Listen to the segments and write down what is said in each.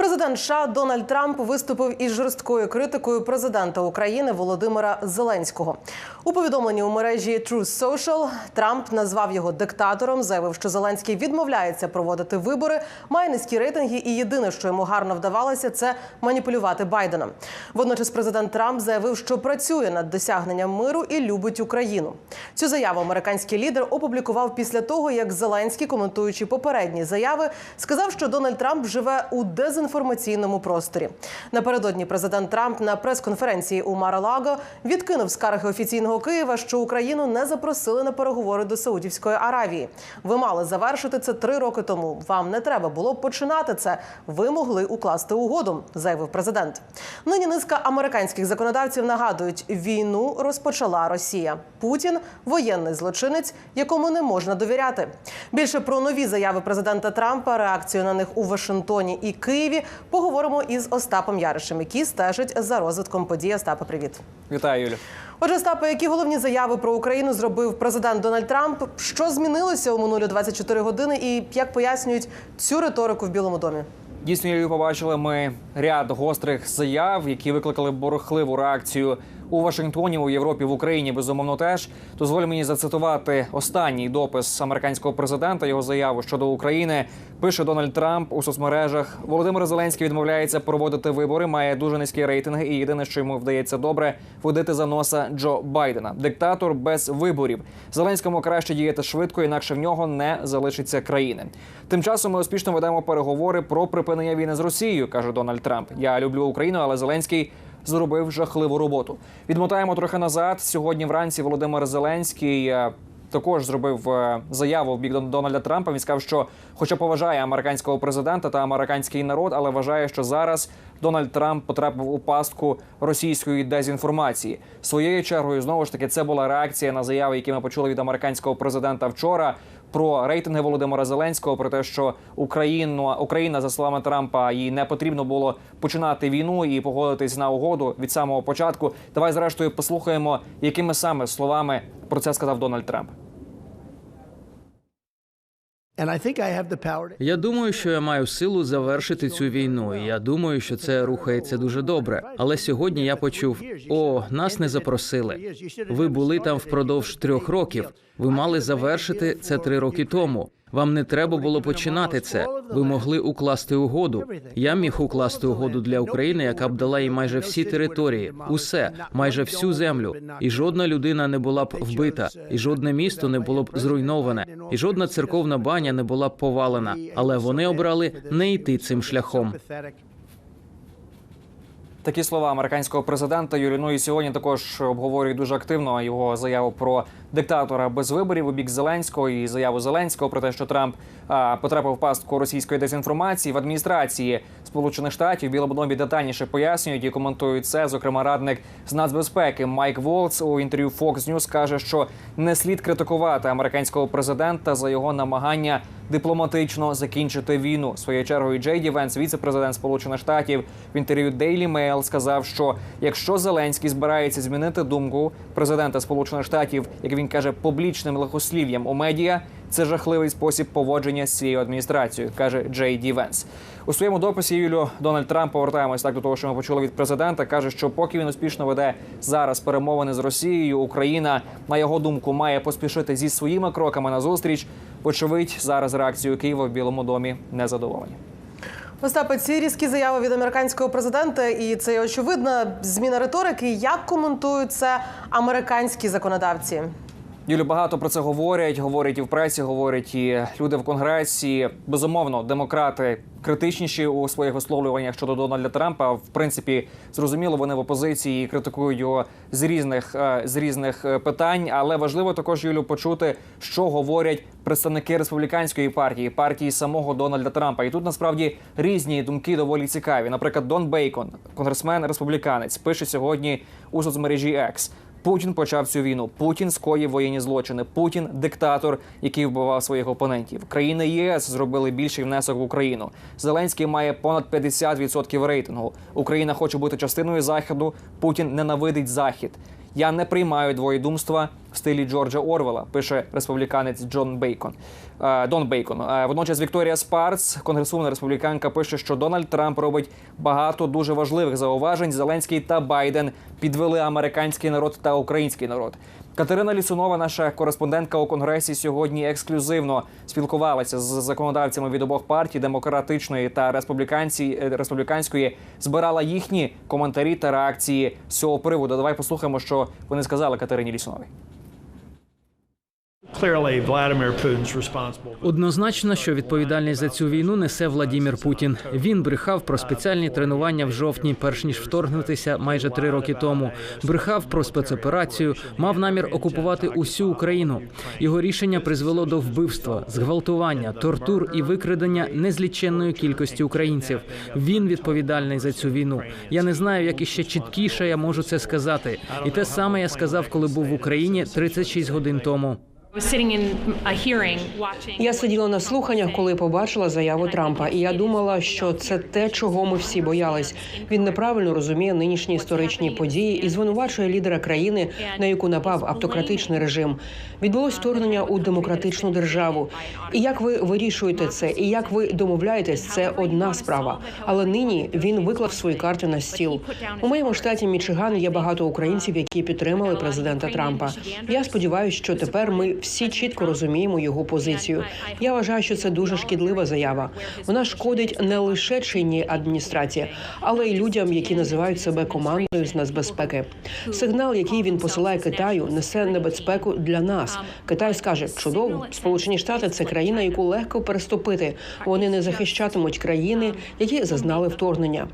Президент США Дональд Трамп виступив із жорсткою критикою президента України Володимира Зеленського. У повідомленні у мережі Truth Social Трамп назвав його диктатором, заявив, що Зеленський відмовляється проводити вибори, має низькі рейтинги, і єдине, що йому гарно вдавалося, це маніпулювати Байденом. Водночас президент Трамп заявив, що працює над досягненням миру і любить Україну. Цю заяву американський лідер опублікував після того, як Зеленський, коментуючи попередні заяви, сказав, що Дональд Трамп живе у дезінформаційному просторі. Напередодні президент Трамп на прес-конференції у Мар-a-Лаго відкинув скарги офіційного Києва, що Україну не запросили на переговори до Саудівської Аравії. Ви мали завершити це три роки тому. Вам не треба було починати це. Ви могли укласти угоду, заявив президент. Нині низка американських законодавців нагадують, війну розпочала Росія. Путін воєнний злочинець, якому не можна довіряти. Більше про нові заяви президента Трампа, реакцію на них у Вашингтоні і Києві поговоримо із Остапом Яришем, який стежить за розвитком подій. Остапа, привіт. Вітаю, Юлю. Отже, Остапе, які головні заяви про Україну зробив президент Дональд Трамп? Що змінилося у минулі 24 години, і як пояснюють цю риторику в Білому домі? Дійсно, побачили ми ряд гострих заяв, які викликали борохливу реакцію у Вашингтоні, у Європі, в Україні. Безумовно, теж дозволь мені зацитувати останній допис американського президента. Його заяву щодо України пише Дональд Трамп у соцмережах. Володимир Зеленський відмовляється проводити вибори, має дуже низькі рейтинги, і єдине, що йому вдається добре, водити за носа Джо Байдена. Диктатор без виборів. Зеленському краще діяти швидко, інакше в нього не залишиться країни. Тим часом ми успішно ведемо переговори про припинення війни з Росією, каже Дональд Трамп. Я люблю Україну, але Зеленський. Зробив жахливу роботу. Відмотаємо трохи назад. Сьогодні вранці Володимир Зеленський е, також зробив е, заяву в бік Дон- Дональда Трампа. Він сказав, що, хоча поважає американського президента та американський народ, але вважає, що зараз Дональд Трамп потрапив у пастку російської дезінформації. Своєю чергою знову ж таки це була реакція на заяви, які ми почули від американського президента вчора. Про рейтинги Володимира Зеленського, про те, що Україну Україна, за словами Трампа, їй не потрібно було починати війну і погодитись на угоду від самого початку. Давай зрештою послухаємо, якими саме словами про це сказав Дональд Трамп. Я думаю, що я маю силу завершити цю війну. і Я думаю, що це рухається дуже добре. Але сьогодні я почув: о, нас не запросили. Ви були там впродовж трьох років. Ви мали завершити це три роки тому. Вам не треба було починати це. Ви могли укласти угоду. Я міг укласти угоду для України, яка б дала їй майже всі території, усе, майже всю землю. І жодна людина не була б вбита, і жодне місто не було б зруйноване, і жодна церковна баня не була б повалена. Але вони обрали не йти цим шляхом. Такі слова американського президента Юрій. Ну і сьогодні також обговорюють дуже активно його заяву про диктатора без виборів у бік Зеленського і заяву Зеленського про те, що Трамп а, потрапив в пастку російської дезінформації в адміністрації Сполучених Штатів. Білому детальніше пояснюють і коментують це. Зокрема, радник з нацбезпеки Майк Волц у інтерв'ю Fox News каже, що не слід критикувати американського президента за його намагання дипломатично закінчити війну. Своєю чергою Джей Ді Венс, віце-президент Сполучених Штатів, в інтерв'ю Daily Mail сказав, що якщо Зеленський збирається змінити думку президента Сполучених Штатів, як він каже, публічним лихослів'ям у медіа, це жахливий спосіб поводження з цією адміністрацією, каже Джей Ді Венс. У своєму дописі Юлю Дональд Трамп повертаємось так до того, що ми почули від президента. каже, що поки він успішно веде зараз перемовини з Росією, Україна на його думку має поспішити зі своїми кроками на зустріч. Вочевидь, зараз реакцію Києва в Білому домі не задоволені. Остапе, ці різкі заяви від американського президента, і це очевидна зміна риторики. Як коментують це американські законодавці? Юлі багато про це говорять. Говорять і в пресі, говорять і люди в конгресі. Безумовно, демократи критичніші у своїх висловлюваннях щодо Дональда Трампа. В принципі, зрозуміло, вони в опозиції і критикують його з різних е, з різних е, питань. Але важливо також Юлю почути, що говорять представники республіканської партії, партії самого Дональда Трампа. І тут насправді різні думки доволі цікаві. Наприклад, Дон Бейкон, конгресмен республіканець, пише сьогодні у соцмережі X. Путін почав цю війну. Путін скоїв воєнні злочини. Путін диктатор, який вбивав своїх опонентів. Країни ЄС зробили більший внесок в Україну. Зеленський має понад 50% рейтингу. Україна хоче бути частиною заходу. Путін ненавидить захід. Я не приймаю двоєдумства в стилі Джорджа Орвела, пише республіканець Джон Бейкон. Е, Дон Бейкон. Е, Водночас Вікторія Спарц, конгресвумен республіканка, пише, що Дональд Трамп робить багато дуже важливих зауважень. Зеленський та Байден підвели американський народ та український народ. Катерина Лісунова, наша кореспондентка у конгресі, сьогодні ексклюзивно спілкувалася з законодавцями від обох партій демократичної та республіканської, збирала їхні коментарі та реакції з цього приводу. Давай послухаємо, що вони сказали Катерині Лісуновій. Однозначно, що відповідальність за цю війну несе Владімір Путін. Він брехав про спеціальні тренування в жовтні, перш ніж вторгнутися майже три роки тому. Брехав про спецоперацію, мав намір окупувати усю Україну. Його рішення призвело до вбивства, зґвалтування, тортур і викрадення незліченної кількості українців. Він відповідальний за цю війну. Я не знаю, як іще чіткіше я можу це сказати. І те саме я сказав, коли був в Україні 36 годин тому. Я сиділа на слуханнях, коли побачила заяву Трампа, і я думала, що це те, чого ми всі боялись. Він неправильно розуміє нинішні історичні події і звинувачує лідера країни, на яку напав автократичний режим. Відбулось вторгнення у демократичну державу. І як ви вирішуєте це, і як ви домовляєтесь, це одна справа. Але нині він виклав свої карти на стіл. У моєму штаті Мічиган є багато українців, які підтримали президента Трампа. Я сподіваюся, що тепер ми всі чітко розуміємо його позицію. Я вважаю, що це дуже шкідлива заява. Вона шкодить не лише чинній адміністрації, але й людям, які називають себе командою з нацбезпеки. Сигнал, який він посилає Китаю, несе небезпеку для нас. Китай скаже: чудово, Сполучені Штати це країна, яку легко переступити. Вони не захищатимуть країни, які зазнали вторгнення.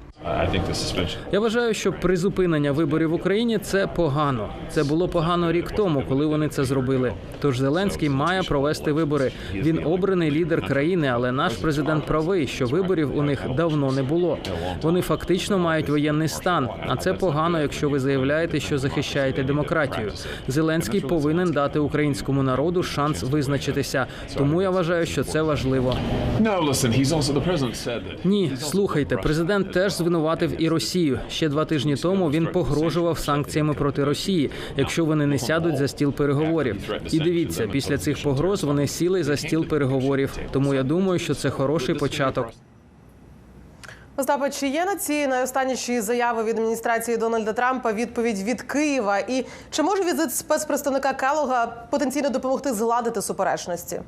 Я вважаю, що призупинення виборів в Україні це погано. Це було погано рік тому, коли вони це зробили. Тож Зеленський має провести вибори. Він обраний лідер країни, але наш президент правий, що виборів у них давно не було. Вони фактично мають воєнний стан. А це погано, якщо ви заявляєте, що захищаєте демократію. Зеленський повинен дати українському народу шанс визначитися. Тому я вважаю, що це важливо. Ні, слухайте, президент теж звинуватив і Росію. Ще два тижні тому він погрожував санкціями проти Росії, якщо вони не сядуть за стіл переговорів. І дивіться, після цих погроз вони сіли за стіл переговорів. Тому я думаю, що це хороший початок. Остапе, чи є на ці найостанніші заяви від адміністрації Дональда Трампа відповідь від Києва? І чи може візит спецпредставника Келога потенційно допомогти зладити суперечності?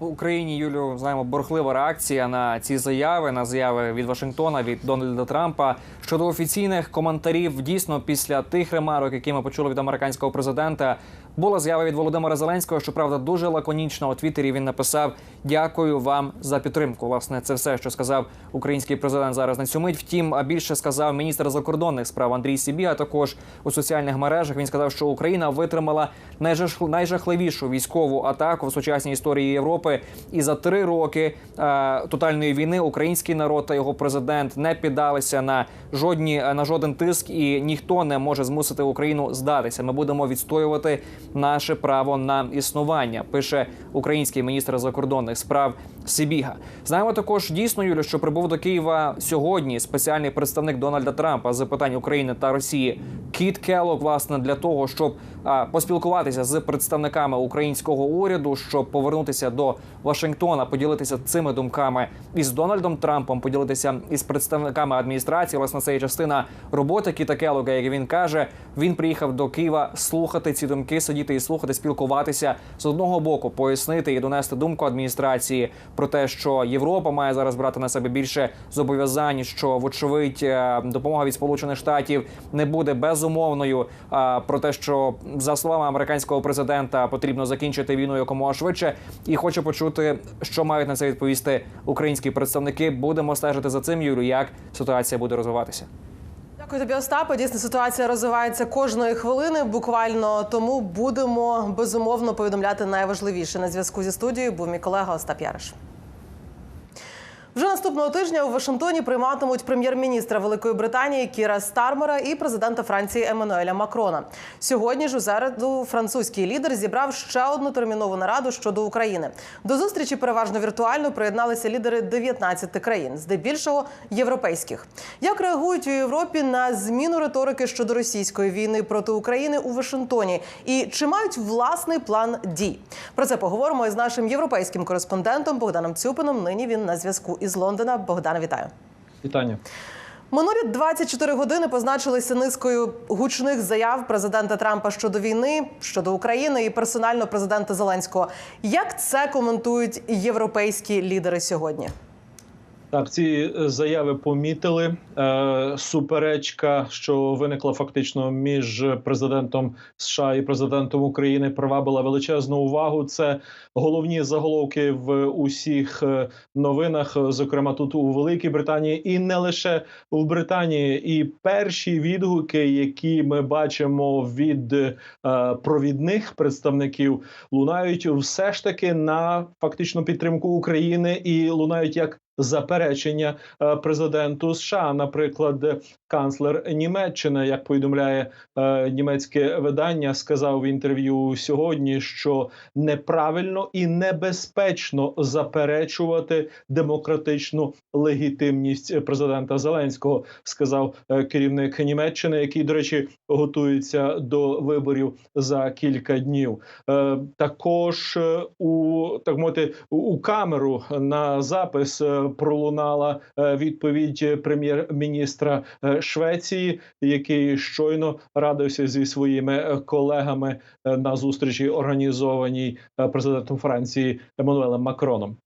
Україні Юлю знаємо борхлива реакція на ці заяви, на заяви від Вашингтона, від Дональда Трампа щодо офіційних коментарів. Дійсно, після тих ремарок, які ми почули від американського президента, була заява від Володимира Зеленського. Щоправда, дуже лаконічно у Твіттері він написав: Дякую вам за підтримку. Власне, це все, що сказав український президент зараз на цю мить. Втім, а більше сказав міністр закордонних справ Андрій Сібі. А також у соціальних мережах він сказав, що Україна витримала найжах- найжахливішу військову атаку в сучасній історії Європи. І за три роки е, тотальної війни український народ та його президент не піддалися на жодні на жоден тиск, і ніхто не може змусити Україну здатися. Ми будемо відстоювати наше право на існування. Пише український міністр закордонних справ Сибіга. Знаємо також дійсно, Юлю, що прибув до Києва сьогодні спеціальний представник Дональда Трампа з питань України та Росії Кіт Келлог, власне, для того, щоб а, поспілкуватися з представниками українського уряду, щоб повернутися до Вашингтона, поділитися цими думками із Дональдом Трампом, поділитися із представниками адміністрації. Власне, це є частина роботи Кіта Келлога, як він каже. Він приїхав до Києва слухати ці думки, сидіти і слухати, спілкуватися з одного боку, пояснити і донести думку адміністрації про те, що Європа має зараз брати на себе більше зобов'язань, що вочевидь е, допомога від Сполучених Штатів не буде безумовною. А про те, що за словами американського президента потрібно закінчити війну якомога швидше, і хочу почути, що мають на це відповісти українські представники. Будемо стежити за цим, Юлю, як ситуація буде розвиватися. Дякую тобі, Остапе. Дійсно, ситуація розвивається кожної хвилини. Буквально тому будемо безумовно повідомляти найважливіше на зв'язку зі студією. Був мій колега Остап Яриш. Вже наступного тижня у Вашингтоні прийматимуть прем'єр-міністра Великої Британії Кіра Стармера і президента Франції Еммануеля Макрона. Сьогодні ж у середу французький лідер зібрав ще одну термінову нараду щодо України. До зустрічі переважно віртуально приєдналися лідери 19 країн, здебільшого європейських. Як реагують у Європі на зміну риторики щодо російської війни проти України у Вашингтоні? І чи мають власний план дій? Про це поговоримо із нашим європейським кореспондентом Богданом Цюпином. Нині він на зв'язку із Лондона. Богдана, вітаю. Вітання. Минулі 24 години позначилися низкою гучних заяв президента Трампа щодо війни, щодо України і персонально президента Зеленського. Як це коментують європейські лідери сьогодні? Так, ці е, заяви помітили. Е, суперечка, що виникла фактично між президентом США і президентом України, привабила величезну увагу. Це головні заголовки в усіх е, новинах, е, зокрема тут у Великій Британії, і не лише в Британії. І перші відгуки, які ми бачимо від е, провідних представників, лунають все ж таки на фактичну підтримку України і лунають як заперечення е, президенту США. Наприклад, канцлер Німеччини, як повідомляє е, німецьке видання, сказав в інтерв'ю сьогодні, що неправильно і небезпечно заперечувати демократичну легітимність президента Зеленського, сказав е, керівник Німеччини, який, до речі, готується до виборів за кілька днів. Також у так мовити у- камеру на запис пролунала е, відповідь прем'єр-міністра е, Швеції, який щойно радився зі своїми е, колегами е, на зустрічі, організованій е, президентом Франції Еммануелем Макроном.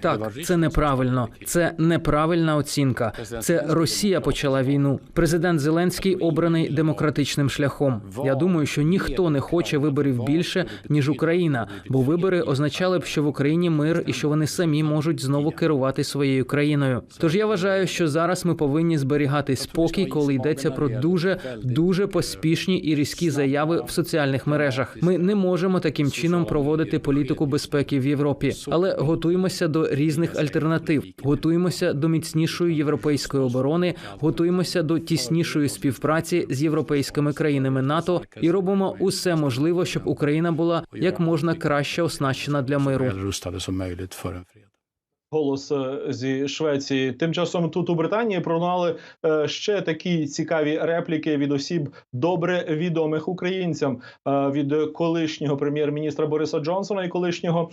Так, це неправильно. Це неправильна оцінка. Це Росія почала війну. Президент Зеленський обраний демократичним шляхом. Я думаю, що ніхто не хоче виборів більше ніж Україна, бо вибори означали б, що в Україні мир і що вони самі можуть знову керувати своєю країною. Тож я вважаю, що зараз ми повинні зберігати спокій, коли йдеться про дуже дуже поспішні і різкі заяви в соціальних мережах. Ми не можемо таким чином проводити політику безпеки в Європі, але готуємося до різних альтернатив. Готуємося до міцнішої європейської оборони, готуємося до тіснішої співпраці з європейськими країнами НАТО і робимо усе можливе, щоб Україна була як можна краще оснащена для миру. Голос е, зі Швеції. Тим часом тут у Британії пролунали е, ще такі цікаві репліки від осіб добре відомих українцям е, від колишнього прем'єр-міністра Бориса Джонсона і колишнього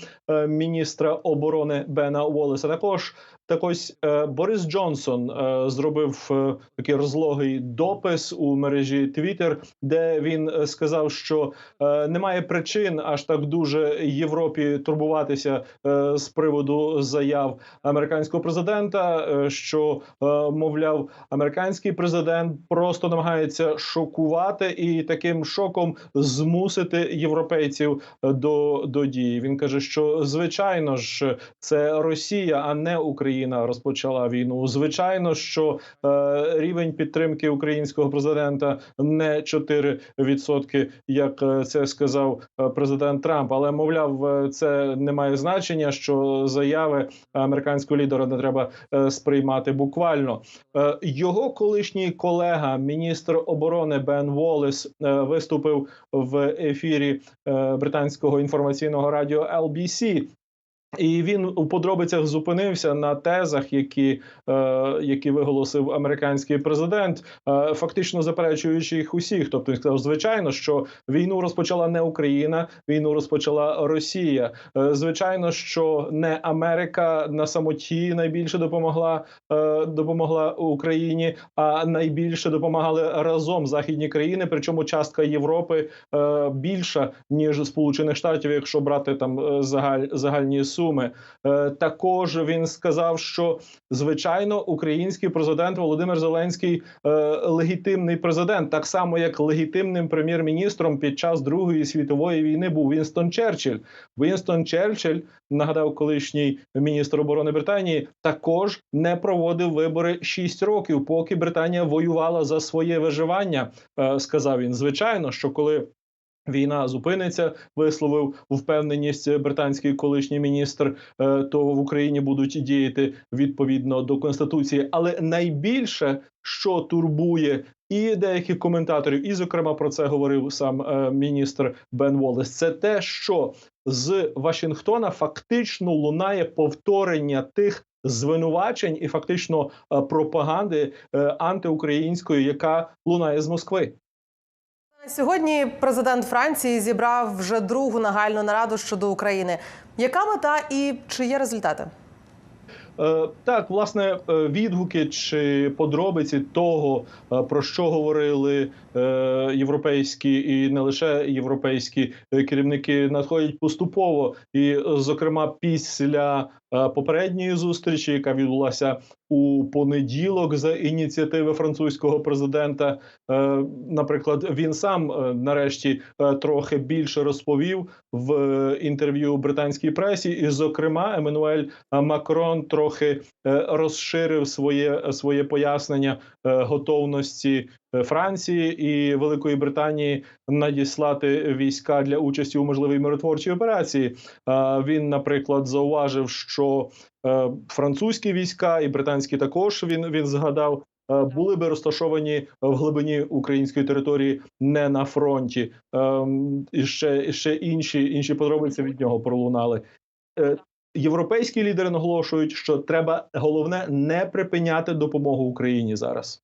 міністра оборони Бена Уоллеса. Також так ось е, Борис Джонсон е, зробив е, такий розлогий допис у мережі Twitter, де він сказав, що немає причин аж так дуже Європі турбуватися з приводу заяв американського президента. Що мовляв, американський президент просто намагається шокувати і таким шоком змусити європейців до, до дії. Він каже, що звичайно ж це Росія, а не Україна розпочала війну. Звичайно, що е, рівень підтримки українського президента не 4%, як е, це сказав е, президент Трамп. Але мовляв, е, це не має значення, що заяви американського лідера не треба сприймати буквально. Е, Його колишній колега, міністр оборони Бен Волес, е, виступив в ефірі е, британського інформаційного радіо LBC. І він у подробицях зупинився на тезах, які, е, які виголосив американський президент, е, фактично заперечуючи їх усіх. Тобто він сказав, звичайно, що війну розпочала не Україна, війну розпочала Росія. Е, звичайно, що не Америка на самоті найбільше допомогла, е, допомогла Україні, а найбільше допомагали разом західні країни. Причому частка Європи е, більша ніж Сполучених Штатів, якщо брати там е, загаль, загальні суми. Е, також він сказав, що звичайно український президент Володимир Зеленський е, легітимний президент, так само як легітимним прем'єр-міністром під час Другої світової війни був Вінстон Черчилль. Вінстон Черчилль, нагадав колишній міністр оборони Британії, також не проводив вибори 6 років, поки Британія воювала за своє виживання. Е, сказав він. Звичайно, що коли Війна зупиниться, висловив впевненість британський колишній міністр. е, То в Україні будуть діяти відповідно до конституції. Але найбільше, що турбує і деяких коментаторів, і зокрема про це говорив сам е, міністр Бен Волес, це те, що з Вашингтона фактично лунає повторення тих звинувачень і фактично е, пропаганди антиукраїнської, яка лунає з Москви. Сьогодні президент Франції зібрав вже другу нагальну нараду щодо України. Яка мета і чи є результати? Е, Так, власне, е, відгуки чи подробиці того, е, про що говорили європейські і не лише європейські керівники, надходять поступово. І, зокрема, після попередньої зустрічі, яка відбулася у понеділок за ініціативи французького президента, е, наприклад, він сам е, нарешті е, трохи більше розповів в е, інтерв'ю британській пресі, і, зокрема, Еммануель Макрон трохи е, розширив своє своє пояснення е, готовності е, Франції і Великої Британії надіслати війська для участі у можливій миротворчій операції. Е, Він, наприклад, зауважив, що е, французькі війська і британські також він він згадав. е, Були би розташовані в глибині української території не на фронті, і ще, і ще інші інші подробиці від нього пролунали. Е, Європейські лідери наголошують, що треба головне не припиняти допомогу Україні зараз.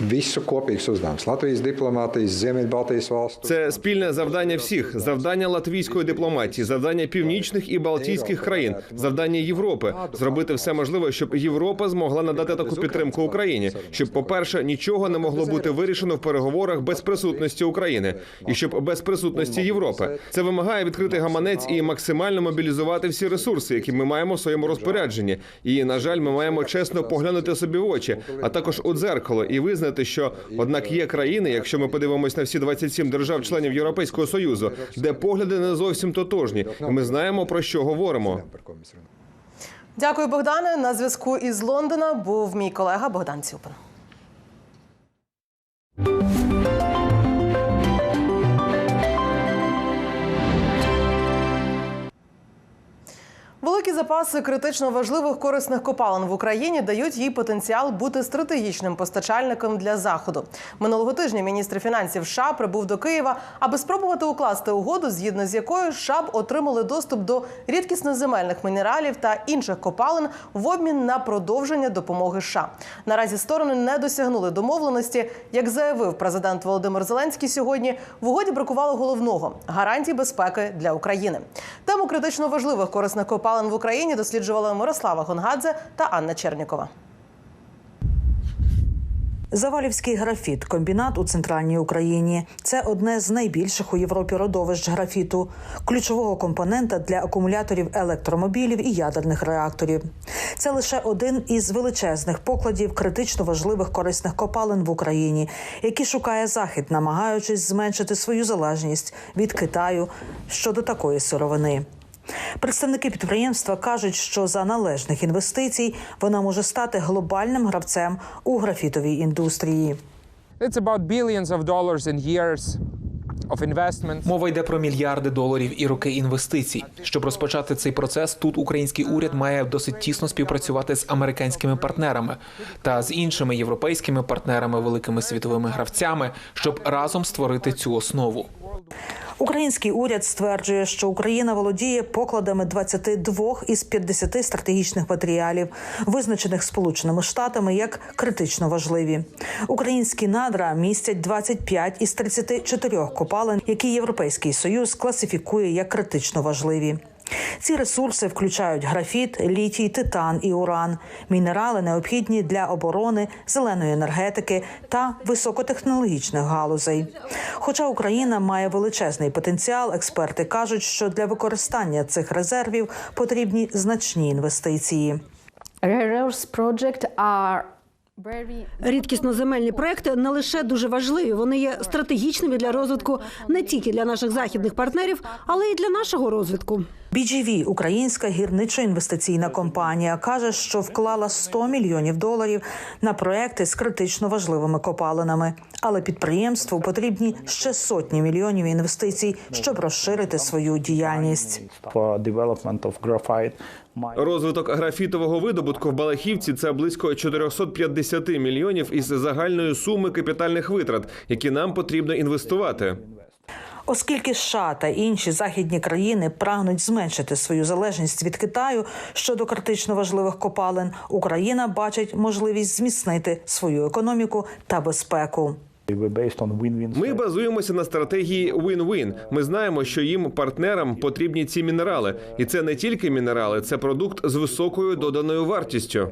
Visu kopīgs uzdevums. Latvijas diplomātijas, Ziemeļbaltijas valstu. Це спільне завдання всіх: завдання латвійської дипломатії, завдання північних і балтійських країн, завдання Європи зробити все можливе, щоб Європа змогла надати таку підтримку Україні. Щоб, по-перше, нічого не могло бути вирішено в переговорах без присутності України, і щоб без присутності Європи це вимагає відкрити гаманець і максимально мобілізувати всі ресурси, які ми маємо в своєму розпорядженні. І на жаль, ми маємо чесно поглянути собі в очі, а також у дзеркало і визнати, що однак є країни, якщо ми подивимось на всі 27 держав-членів Європейського союзу, де погляди не зовсім тотожні. І Ми знаємо про що говоримо. Дякую, Богдане. На зв'язку із Лондона був мій колега Богдан Цюпин. Великі запаси критично важливих корисних копалин в Україні дають їй потенціал бути стратегічним постачальником для заходу. Минулого тижня міністр фінансів США прибув до Києва, аби спробувати укласти угоду, згідно з якою США б отримали доступ до рідкісноземельних мінералів та інших копалин в обмін на продовження допомоги США. Наразі сторони не досягнули домовленості. Як заявив президент Володимир Зеленський сьогодні, в угоді бракувало головного гарантій безпеки для України. Тему критично важливих корисних копалин в Україні досліджували Мирослава Гонгадзе та Анна Чернікова. Завалівський графіт комбінат у центральній Україні. Це одне з найбільших у Європі родовищ графіту, ключового компонента для акумуляторів електромобілів і ядерних реакторів. Це лише один із величезних покладів критично важливих корисних копалин в Україні, які шукає захід, намагаючись зменшити свою залежність від Китаю щодо такої сировини. Представники підприємства кажуть, що за належних інвестицій вона може стати глобальним гравцем у графітовій індустрії. It's about billions of dollars and years. Мова йде про мільярди доларів і роки інвестицій. Щоб розпочати цей процес, тут український уряд має досить тісно співпрацювати з американськими партнерами та з іншими європейськими партнерами, великими світовими гравцями, щоб разом створити цю основу. Український уряд стверджує, що Україна володіє покладами 22 із 50 стратегічних матеріалів, визначених Сполученими Штатами як критично важливі. Українські надра містять 25 із 34 копалин, які Європейський союз класифікує як критично важливі. Ці ресурси включають графіт, літій, титан і уран, мінерали необхідні для оборони, зеленої енергетики та високотехнологічних галузей. Хоча Україна має величезний потенціал, експерти кажуть, що для використання цих резервів потрібні значні інвестиції. Рідкісноземельні проекти не лише дуже важливі, вони є стратегічними для розвитку не тільки для наших західних партнерів, але й для нашого розвитку. BGV, українська гірничо-інвестиційна компанія, каже, що вклала 100 мільйонів доларів на проекти з критично важливими копалинами. Але підприємству потрібні ще сотні мільйонів інвестицій, щоб розширити свою діяльність. Розвиток графітового видобутку в Балахівці це близько 450 мільйонів із загальної суми капітальних витрат, які нам потрібно інвестувати. Оскільки США та інші західні країни прагнуть зменшити свою залежність від Китаю щодо критично важливих копалин, Україна бачить можливість зміцнити свою економіку та безпеку. Ми базуємося на стратегії win-win. Ми знаємо, що їм партнерам потрібні ці мінерали, і це не тільки мінерали, це продукт з високою доданою вартістю.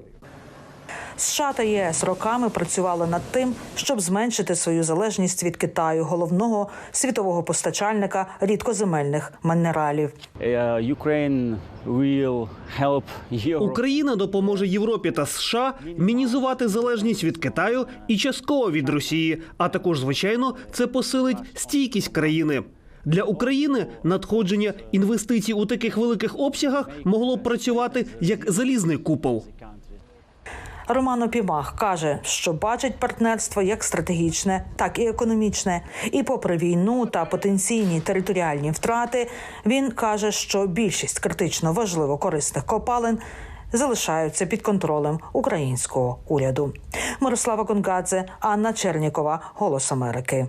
США та ЄС роками працювали над тим, щоб зменшити свою залежність від Китаю, головного світового постачальника рідкоземельних мінералів. Україна допоможе Європі та США мінізувати залежність від Китаю і частково від Росії. А також, звичайно, це посилить стійкість країни. Для України надходження інвестицій у таких великих обсягах могло б працювати як залізний купол. Роман Опімах каже, що бачить партнерство як стратегічне, так і економічне. І попри війну та потенційні територіальні втрати, він каже, що більшість критично важливо корисних копалин залишаються під контролем українського уряду. Мирослава Конгадзе, Анна Чернікова, Голос Америки.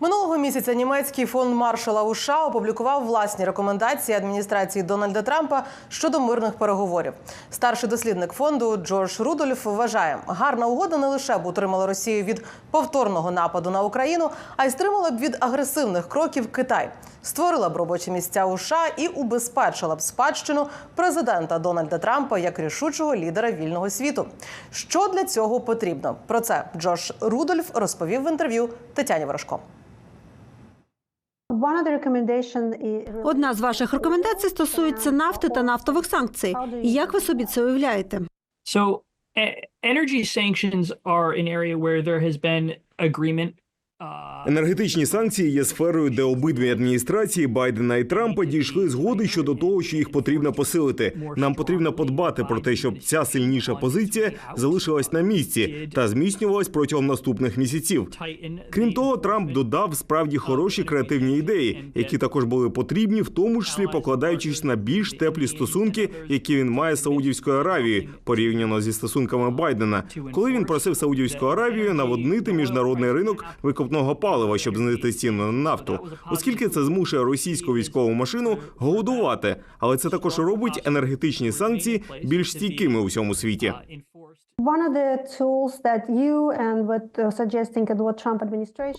Минулого місяця німецький фонд маршала США опублікував власні рекомендації адміністрації Дональда Трампа щодо мирних переговорів. Старший дослідник фонду Джордж Рудольф вважає, гарна угода не лише б утримала Росію від повторного нападу на Україну, а й стримала б від агресивних кроків Китай, створила б робочі місця у США і убезпечила б спадщину президента Дональда Трампа як рішучого лідера вільного світу. Що для цього потрібно? Про це Джош Рудольф розповів в інтерв'ю Тетяні Ворожко. Одна з ваших рекомендацій стосується нафти та нафтових санкцій. Як ви собі це уявляєте? So, e- energy sanctions are an area where there has been agreement. Енергетичні санкції є сферою, де обидві адміністрації Байдена і Трампа дійшли згоди щодо того, що їх потрібно посилити. Нам потрібно подбати про те, щоб ця сильніша позиція залишилась на місці та зміцнювалась протягом наступних місяців. Крім того, Трамп додав справді хороші креативні ідеї, які також були потрібні, в тому числі покладаючись на більш теплі стосунки, які він має з Саудівською Аравією, порівняно зі стосунками Байдена, коли він просив Саудівську Аравію наводнити міжнародний ринок викопного палива, щоб знизити ціну на нафту, оскільки це змушує російську військову машину голодувати, але це також робить енергетичні санкції більш стійкими у всьому світі.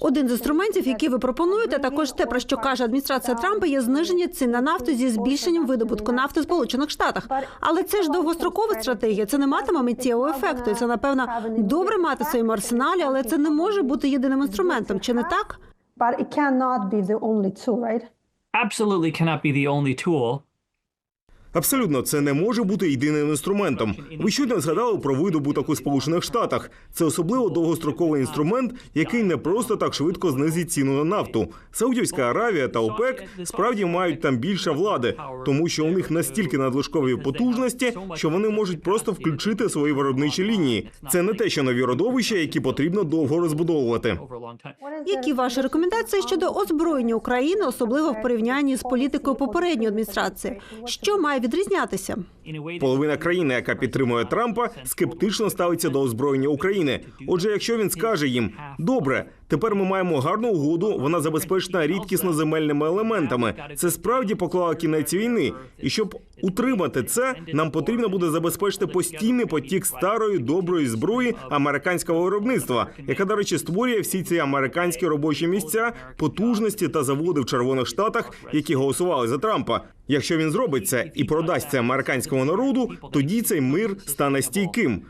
Один з інструментів, які ви пропонуєте, також те, про що каже адміністрація Трампа, є зниження цін на нафту зі збільшенням видобутку нафти в Сполучених Штатах. Але це ж довгострокова стратегія. Це не матиме миттєвого ефекту. І це напевно добре мати в своєму арсеналі, але це не може бути єдиним інструментом. Чи не так? Absolutely cannot be the only tool. Абсолютно, це не може бути єдиним інструментом. Ви щойно згадали про видобуток у Сполучених Штатах. Це особливо довгостроковий інструмент, який не просто так швидко знизить ціну на нафту. Саудівська Аравія та ОПЕК справді мають там більше влади, тому що у них настільки надлишкові потужності, що вони можуть просто включити свої виробничі лінії. Це не те, що нові родовища, які потрібно довго розбудовувати. Які ваші рекомендації щодо озброєння України, особливо в порівнянні з політикою попередньої адміністрації? Що має відрізнятися? Половина країни, яка підтримує Трампа, скептично ставиться до озброєння України. Отже, якщо він скаже їм добре, тепер ми маємо гарну угоду, вона забезпечена рідкісно земельними елементами. Це справді поклало кінець війни. І щоб утримати це, нам потрібно буде забезпечити постійний потік старої доброї зброї американського виробництва, яка, до речі, створює всі ці американські робочі місця, потужності та заводи в Червоних Штатах, які голосували за Трампа. Якщо він зробить це і продасть це американському народу, тоді цей мир стане стійким.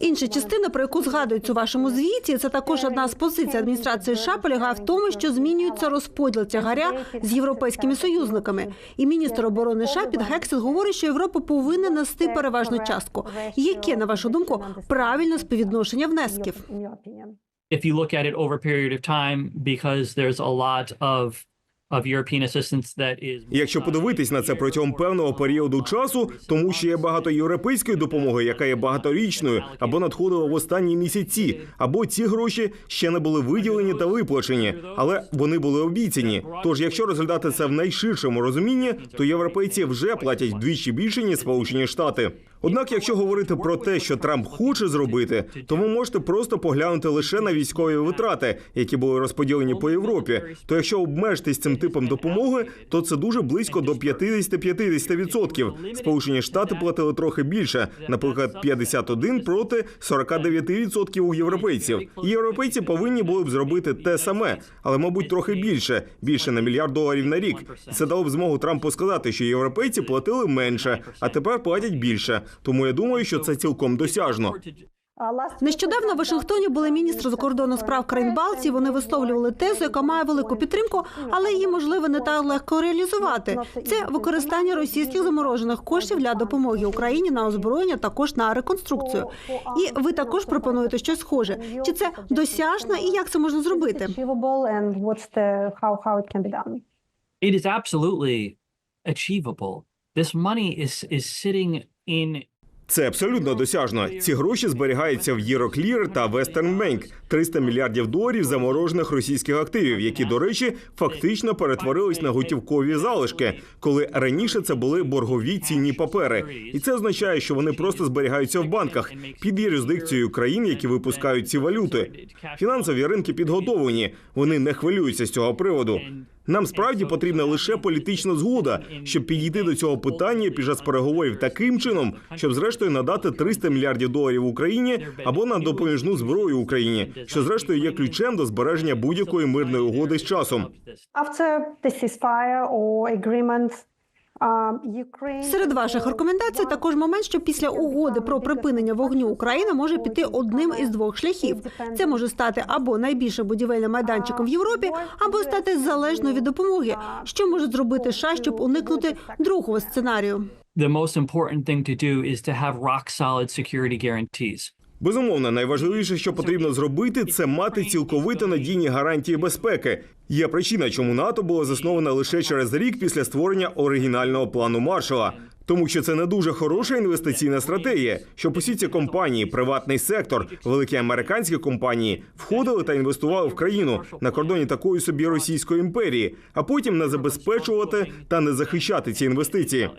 Інша частина, про яку згадують у вашому звіті, це також одна з позицій адміністрації США в тому, що змінюється розподіл тягаря з європейськими союзниками. І міністр оборони США Під Гексет говорить, що Європа повинна нести переважну частку. Яке, на вашу думку, правильне співвідношення внесків? if you look at it over a period of time, because there's a lot of Якщо подивитись на це протягом певного періоду часу, тому що є багато європейської допомоги, яка є багаторічною, або надходила в останні місяці, або ці гроші ще не були виділені та виплачені, але вони були обіцяні. Тож, якщо розглядати це в найширшому розумінні, то європейці вже платять вдвічі більше ніж Сполучені Штати. Однак, якщо говорити про те, що Трамп хоче зробити, то ви можете просто поглянути лише на військові витрати, які були розподілені по Європі. То якщо обмежитись цим типом допомоги, то це дуже близько до 50-50%. Сполучені Штати платили трохи більше, наприклад, 51 проти 49% у європейців. І європейці повинні були б зробити те саме, але мабуть трохи більше, більше на мільярд доларів на рік. Це дало б змогу Трампу сказати, що європейці платили менше, а тепер платять більше. Тому я думаю, що це цілком досяжно. Нещодавно в Вашингтоні були міністри закордонних справ країн Балтії. Вони висловлювали тезу, яка має велику підтримку, але її можливо не так легко реалізувати. Це використання російських заморожених коштів для допомоги Україні на озброєння, також на реконструкцію. І ви також пропонуєте щось схоже. Чи це досяжно і як це можна зробити? it is absolutely achievable. This money is is sitting in Це абсолютно досяжно. Ці гроші зберігаються в Euroclear та Bank. 300 мільярдів доларів заморожених російських активів, які, до речі, фактично перетворились на готівкові залишки, коли раніше це були боргові цінні папери. І це означає, що вони просто зберігаються в банках під юрисдикцією країн, які випускають ці валюти. Фінансові ринки підготовлені. Вони не хвилюються з цього приводу. Нам справді потрібна лише політична згода, щоб підійти до цього питання під час переговорів таким чином, щоб зрештою надати 300 мільярдів доларів Україні або на допоміжну зброю Україні, що зрештою є ключем до збереження будь-якої мирної угоди з часом. Серед ваших рекомендацій також момент, що після угоди про припинення вогню Україна може піти одним із двох шляхів. Це може стати або найбільшим будівельним майданчиком в Європі, або стати залежною від допомоги. Що може зробити США, щоб уникнути другого сценарію? Безумовно, найважливіше, що потрібно зробити, це мати цілковито надійні гарантії безпеки. Є причина, чому НАТО було засновано лише через рік після створення оригінального плану Маршала. Тому що це не дуже хороша інвестиційна стратегія, щоб усі ці компанії, приватний сектор, великі американські компанії входили та інвестували в країну на кордоні такої собі Російської імперії, а потім не забезпечувати та не захищати ці інвестиції.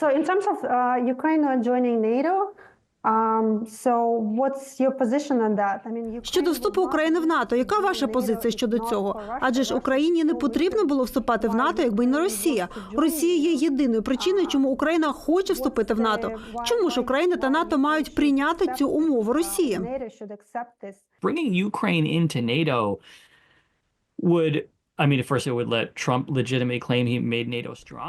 So in terms of uh, um, so what's your position on that? I mean, Ukraine Щодо вступу України в НАТО, яка ваша позиція щодо цього? Адже ж Україні не потрібно було вступати в НАТО, якби й не Росія. Росія є єдиною причиною, чому Україна хоче вступити в НАТО. Чому ж Україна та НАТО мають прийняти цю умову Росії? Bringing Ukraine into NATO would,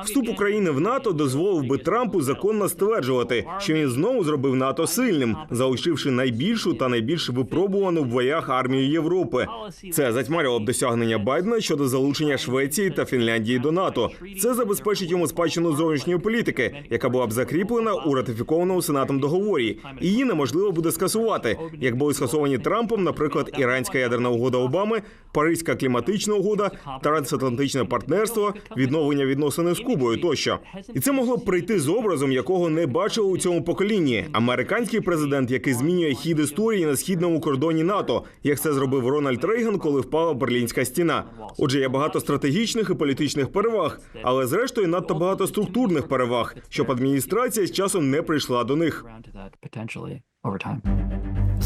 Вступ України в НАТО дозволив би Трампу законно стверджувати, що він знову зробив НАТО сильним, залишивши найбільшу та найбільш випробувану в боях армію Європи. Це затьмарило б досягнення Байдена щодо залучення Швеції та Фінляндії до НАТО. Це забезпечить йому спадщину зовнішньої політики, яка була б закріплена у ратифікованому сенатом договорі. І Її неможливо буде скасувати, як були скасовані Трампом, наприклад, іранська ядерна угода Обами, Паризька кліматична угода, трансатлантичне партнерство, відновлення відносини з Кубою тощо. І це могло б прийти з образом, якого не бачили у цьому поколінні. Американський президент, який змінює хід історії на східному кордоні НАТО, як це зробив Рональд Рейган, коли впала Берлінська стіна. Отже, є багато стратегічних і політичних переваг, але зрештою надто багато структурних переваг, щоб адміністрація з часом не прийшла до них.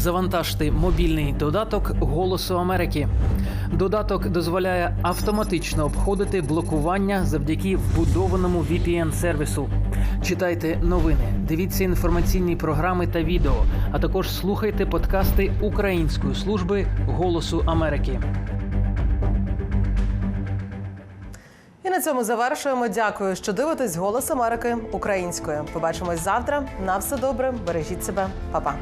Завантажте мобільний додаток Голосу Америки. Додаток дозволяє автоматично обходити блокування завдяки вбудованому VPN-сервісу. Читайте новини, дивіться інформаційні програми та відео, а також слухайте подкасти Української служби Голосу Америки. І на цьому завершуємо. Дякую, що дивитесь Голос Америки українською. Побачимось завтра. На все добре. Бережіть себе, Па-па.